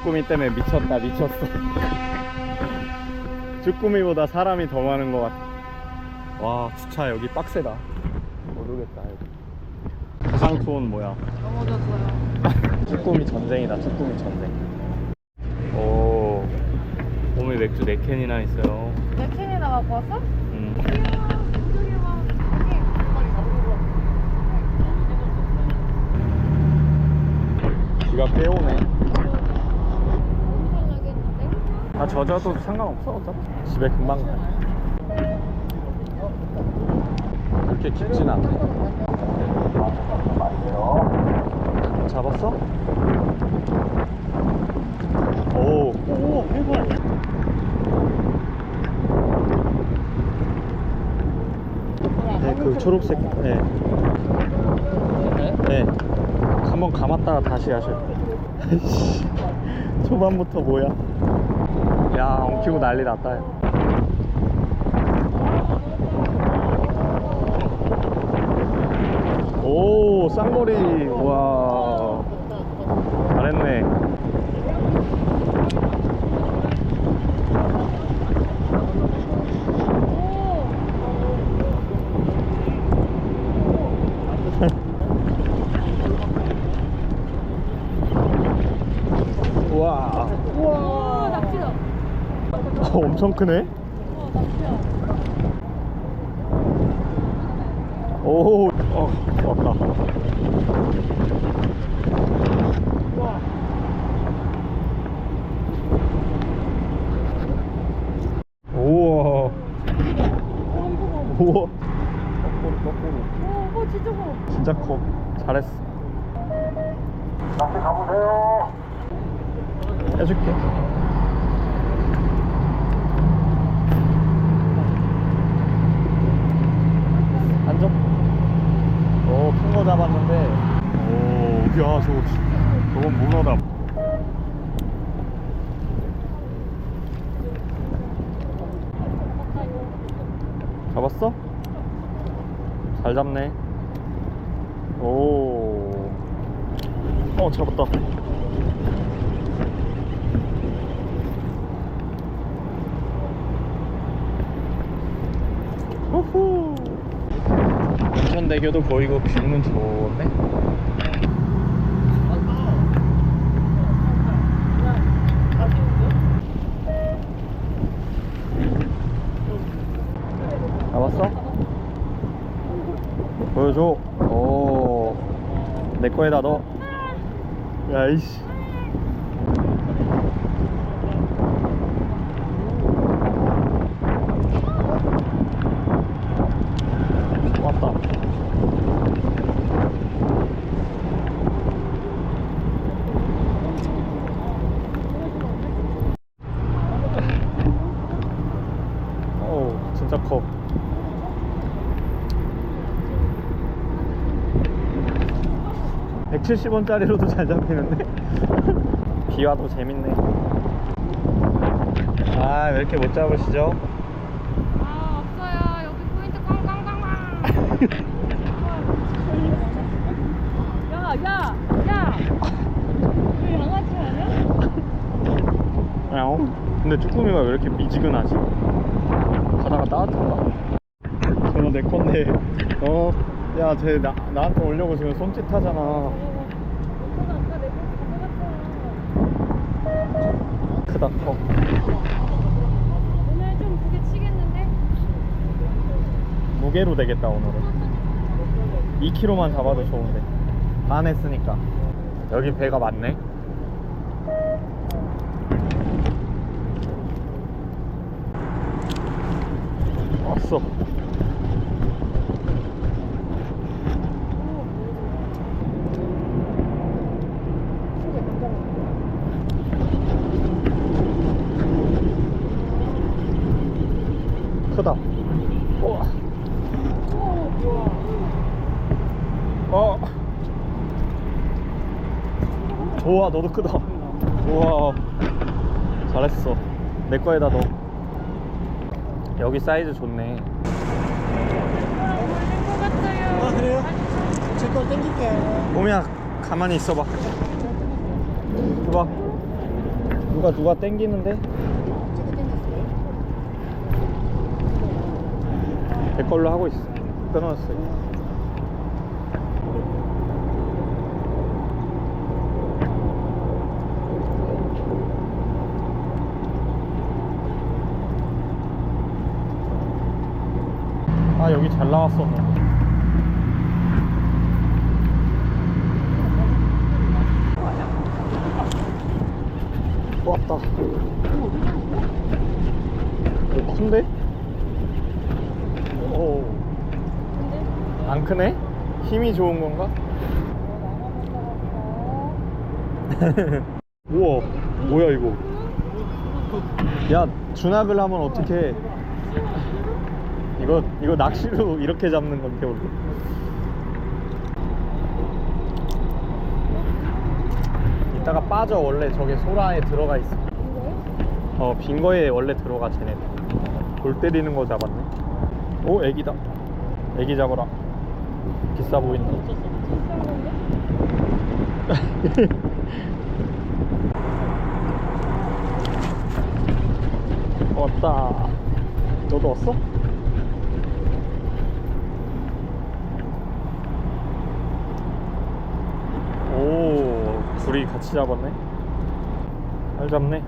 쭈꾸미 때문에 미쳤다 미쳤어. 쭈꾸미보다 사람이 더 많은 것 같아. 와 주차 여기 빡세다. 모르겠다 여기. 부상 투어는 뭐야 넘어졌어요. 쭈꾸미 전쟁이다 쭈꾸미 전쟁. 오 오늘 맥주 4캔이나 있어요. 내 캔이나 갖고 왔어? 봐. 비가 꽤 오네 나겠는데? 아 젖어도 상관없어 어차피 집에 금방 가 그렇게 깊진 않네 잡았어? 오, 오, 해발. 네, 그 초록색, 네. 네. 한번 감았다가 다시 하셔야 돼. 초반부터 뭐야? 야, 엉키고 난리 났다. 야. 오, 쌍거리. 와. 잘했네. 우와, 낙지다. 어, 엄청 크네. 오, 어, 왔다. 우와. 우와. 오, 진짜 커. 진짜 커. 잘했어. 다시 가보세요. 해줄게. 앉아. 오, 큰 거 잡았는데. 오, 야, 저거, 진- 저건 문어다. 잡았어? 잘 잡네. 오. 어, 잡았다. 후후. 인천대교도 보이고 뷰는 좋네. 잡았어? 보여줘. 오. 내 거에다 넣어. 야, 이씨. 왔다. 오, 진짜 커. (170원짜리로도) 잘 잡히는데 비와도 재밌네 아 왜 이렇게 못 잡으시죠 아, 없어요. 여기 포인트 꽝꽝꽝꽝. 야, 야, 야. 왜 양아치 아니야? 야옹. 근데 쭈꾸미가 왜 이렇게 미지근하지? 바다가 따뜻한가? 저거 내 건데, 어, 야, 쟤 나, 나한테 오려고 지금 손짓 하잖아. 오빠가 아까 내거 가져갔잖아. 크다, 커. 오늘 좀 그게 치겠는데? 무게로 되겠다, 오늘은. 2kg만 잡아도 좋은데. 반 했으니까. 여기 배가 많네. 왔어. 크다. 우와. 어. 우와, 너도 크다. 우와. 잘했어. 내 거에다 넣어. 여기 사이즈 좋네. 아, 그래요? 제거 땡길게요. 오미야, 가만히 있어봐. 봐봐. 누가 누가 땡기는데? 내 걸로 하고 있어. 끊어졌어. 아 여기 잘 나왔었는데. 왔다. 오, 큰데? 오. 근데 안 크네? 힘이 좋은 건가? 우와 뭐야 이거 야 준학을 하면 어떻게 이거 이거 낚시로 이렇게 잡는 건데 원래? 이따가 빠져. 원래 저게 소라에 들어가 있어. 어 빈 거에 원래 들어가 쟤네. 골 때리는 거 잡았네. 오 애기다. 애기 잡아라. 비싸 보인다. 왔다. 너도 왔어? 오 둘이 같이 잡았네 잘 잡네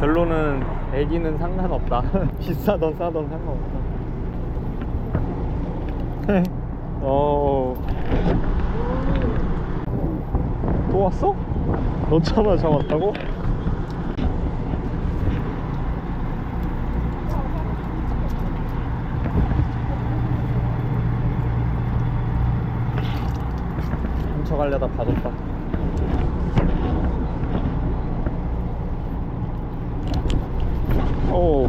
결론은 애기는 상관없다 비싸던 싸던 상관없다 어. 또 왔어? 너차나 잡았다고? 훔쳐가려다 봐줬다. 오.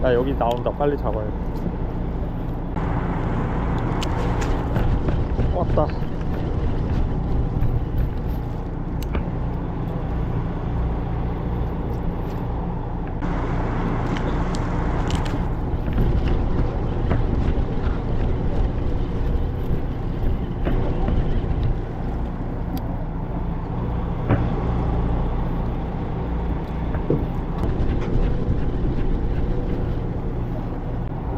나 여기 나온다. 빨리 잡아야 돼. 왔다.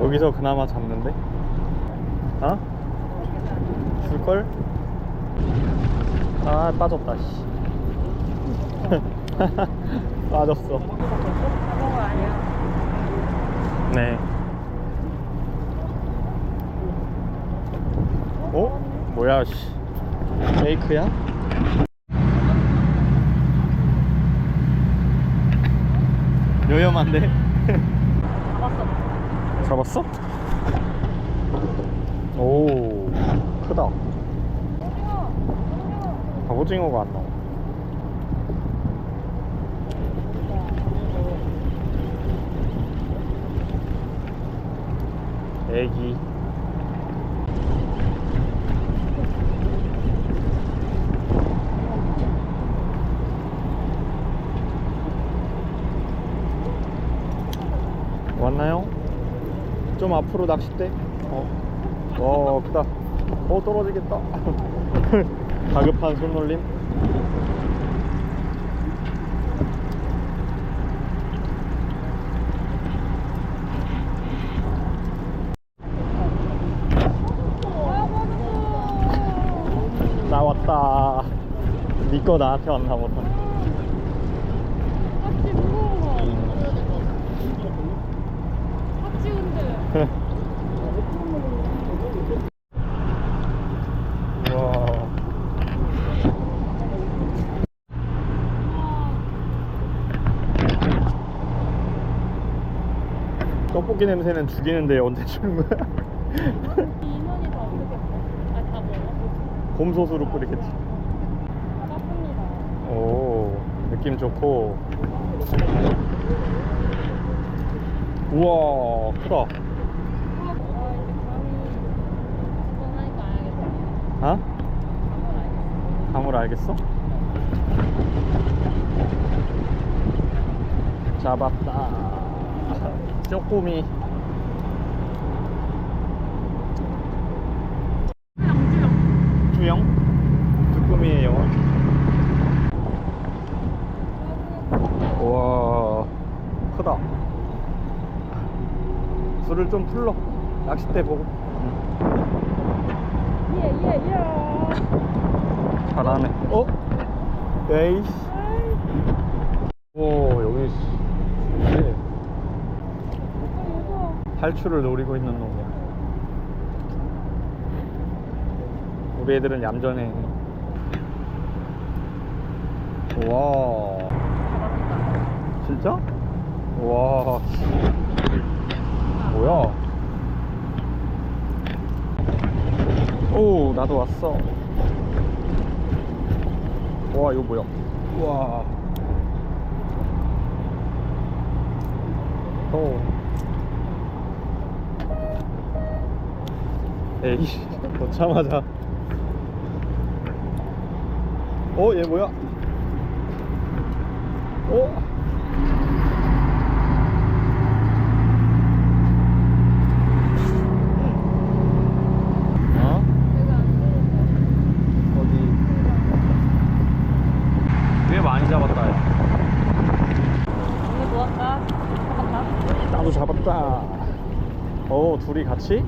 여기서 그나마 잡는데? 어? 줄걸? 아 빠졌다 씨 빠졌어. 네 어? 뭐야 씨 페이크야? 요염한데? 잡았어. 오 크다 오징어. 오징어. 갑오징어가 안 나와 애기 왔나요? 좀 앞으로 낚싯대? 어, 와 크다. 어 떨어지겠다. 다급한 손놀림. 나왔다. 니꺼 나한테 왔나 보다 확지 무거운 거. 확지 떡볶이 냄새는 죽이는데 언제 주는 거야? 인원이 더 어떻게 아, 다 먹어? 곰소스로 끓이겠지 반갑습니다. 오 느낌 좋고 우와 크다 아, 이제 감이 두번 하니까 알겠네. 어? 감을 알겠어. 잡았다. 쪼꼬미. 수영? 쭈꾸미의 영혼? 우와 크다. 술을 좀 풀러. 낚싯대 보고. 잘하네. 어? 에이씨. 오 여기 이제 탈출을 노리고 있는 놈이야. 우리 애들은 얌전해. 와. 진짜? 와. 뭐야 오 나도 왔어. 와 이거 뭐야? 우와. 오 에이씨 놓자마자. 어 얘 뭐야? 어? 어? 내가 안 들었어. 어디 꽤 많이 잡았다 야. 오늘 모았다. 잡았다. 나도 잡았다 오 둘이 같이?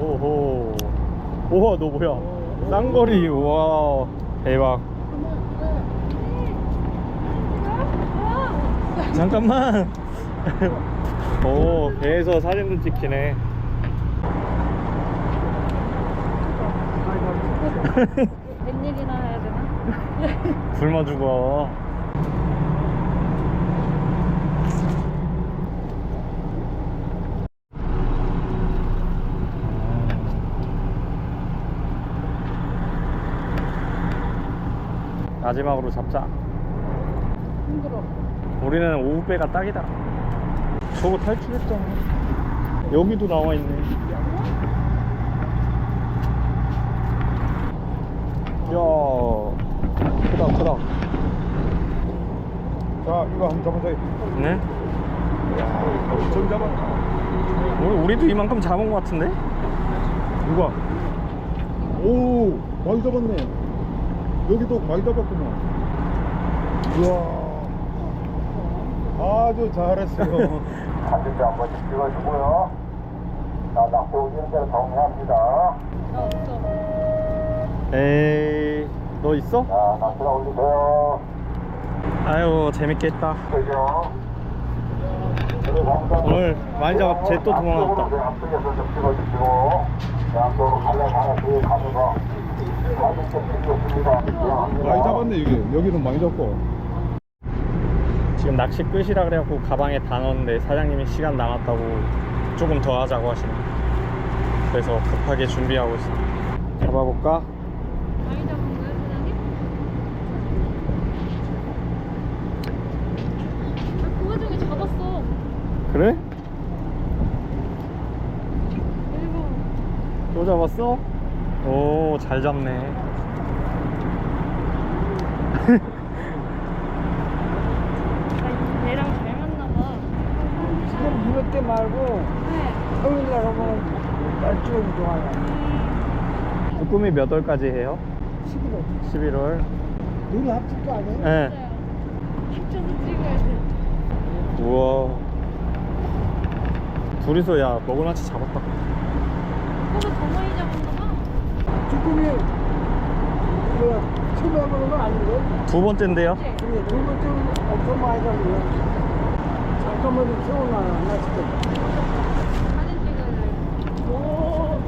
오호. 우와 너 뭐야? 쌍거리. 우와 대박. 잠깐만. 오 배에서 사진도 찍히네. 웬일이나 해야 되나? 굶어 죽어 마지막으로 잡자 힘들어. 우리는 오후배가 딱이다 저거 탈출했잖아 여기도 나와 있네 야 크다 크다 자, 이거 한번 잡아보세요. 네? 엄청 잡았다. 우리, 우리도 이만큼 잡은 것 같은데? 누가? 오, 많이 잡았네. 여기도 많이 잡았구나. 이야. 아주 잘했어요. 사진 한 번씩 찍어주고요. 자, 낙서 오시는 대로 정리합니다. 에이 너 있어? 자, 낙서나 올리세요. 아유 재밌겠다 그죠? 오늘 많이 잡았- 쟤또 도망갔다. 앞쪽에서 좀 찍어주시고, 많이 잡았네, 이게. 여기는 많이 잡고. 지금 낚시 끝이라 그래갖고 가방에 다 넣었는데 사장님이 시간 남았다고 조금 더 하자고 하시네 그래서 급하게 준비하고 있어 잡아볼까? 많이 잡은 거야, 사장님? 아, 그 와중에 잡았어. 그래? 일본. 또 잡았어? 오 잘 잡네 아, 얘랑 잘 맞나봐. 지금 이럴 때 말고 네. 토요일 날 오면 날씨가 좋아요. 쭈꾸미 몇 월까지 해요? 11월. 11월 눈이 합칠 거 아니에요? 네 합쳐서 찍어야 돼. 우와 둘이서 야 먹을 만치 잡았다 그 해보는 건 아니고 두 번째인데요? 네. 근데 두 번째는 엄청 많이 잡고요. 잠깐만 좀 세워놔요. 하나씩. 사진 찍을래. 오.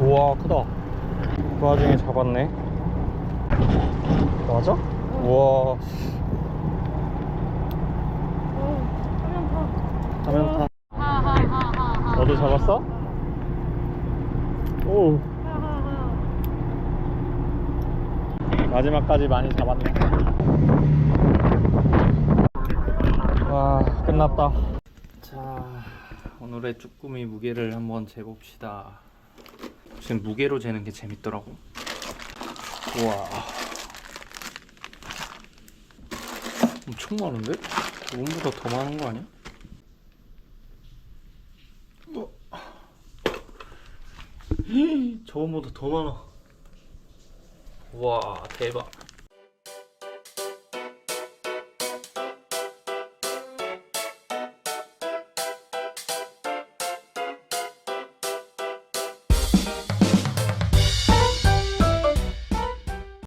우와 크다 그 와중에 잡았네 맞아? 우와 화면 봐. 화면 타 하하하하하. 너도 잡았어? 오. 마지막까지 많이 잡았네 와 끝났다 자 오늘의 쭈꾸미 무게를 한번 재봅시다 지금 무게로 재는 게 재밌더라고 우와 엄청 많은데? 저번보다 더 많은 거 아니야? 저번보다 더 많아. 와 대박.